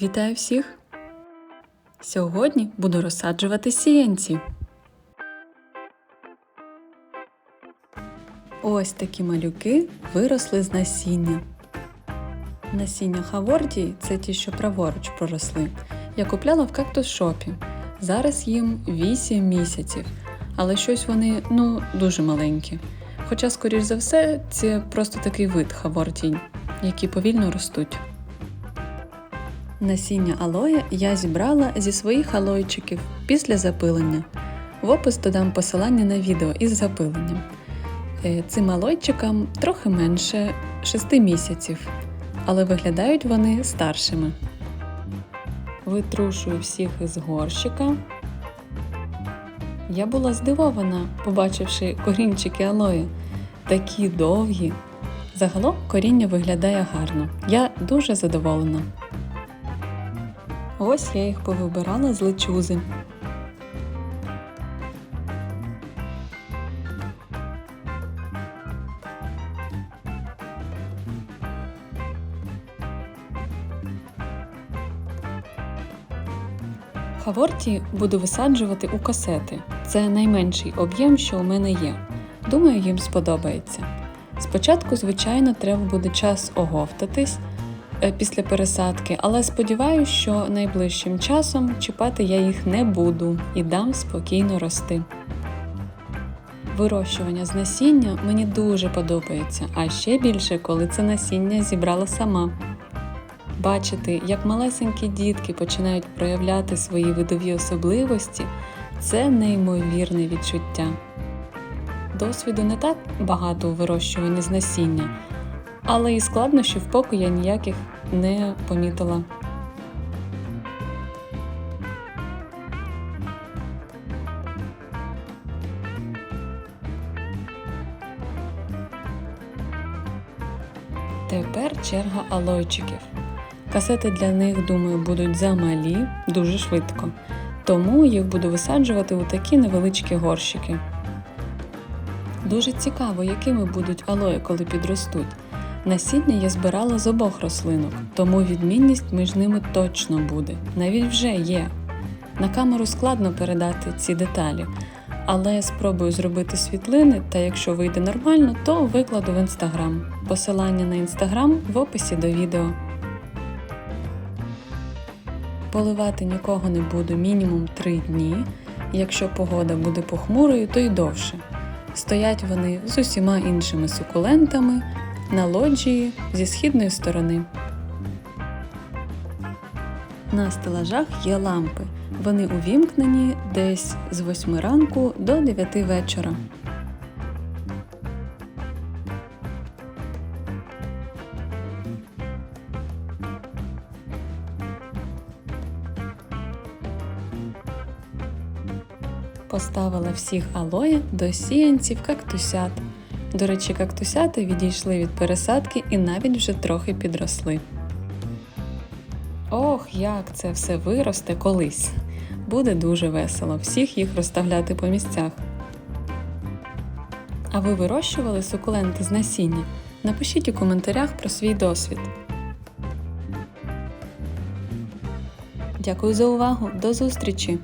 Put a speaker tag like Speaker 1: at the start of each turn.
Speaker 1: Вітаю всіх! Сьогодні буду розсаджувати сіянці. Ось такі малюки виросли з насіння. Насіння хавордії це ті, що праворуч проросли. Я купляла в кактус-шопі. Зараз їм 8 місяців, але щось вони ну дуже маленькі. Хоча, скоріш за все, це просто такий вид хавордій, які повільно ростуть. Насіння алоє я зібрала зі своїх алойчиків після запилення. В опис додам посилання на відео із запиленням. Е, Цим алойчикам трохи менше 6 місяців, але виглядають вони старшими. Витрушую всіх із горщика. Я була здивована, побачивши корінчики алої. Такі довгі. Загалом коріння виглядає гарно. Я дуже задоволена. Ось я їх повибирала з лечузи. Хаворті буду висаджувати у касети. Це найменший об'єм, що у мене є. Думаю, їм сподобається. Спочатку, звичайно, треба буде час оговтатись після пересадки, але сподіваюся, що найближчим часом чіпати я їх не буду і дам спокійно рости. Вирощування з насіння мені дуже подобається, а ще більше, коли це насіння зібрала сама. Бачити, як малесенькі дітки починають проявляти свої видові особливості, це неймовірне відчуття. Досвіду не так багато у вирощуванні з насіння, але і складнощів поки я ніяких не помітила. Тепер черга алойчиків. Касети для них, думаю, будуть замалі дуже швидко, тому їх буду висаджувати у такі невеличкі горщики. Дуже цікаво, якими будуть алої, коли підростуть. Насіння я збирала з обох рослинок, тому відмінність між ними точно буде, навіть вже є. На камеру складно передати ці деталі, але я спробую зробити світлини, та якщо вийде нормально, то викладу в інстаграм. Посилання на інстаграм в описі до відео. Поливати нікого не буду мінімум 3 дні. Якщо погода буде похмурою, то й довше. Стоять вони з усіма іншими сукулентами на лоджії зі східної сторони. На стелажах є лампи. Вони увімкнені десь з 8 ранку до 9 вечора. Поставила всіх алоє до сіянців кактусят. До речі, кактусяти відійшли від пересадки і навіть вже трохи підросли. Ох, як це все виросте колись. Буде дуже весело всіх їх розставляти по місцях. А ви вирощували сукуленти з насіння? Напишіть у коментарях про свій досвід. Дякую за увагу! До зустрічі!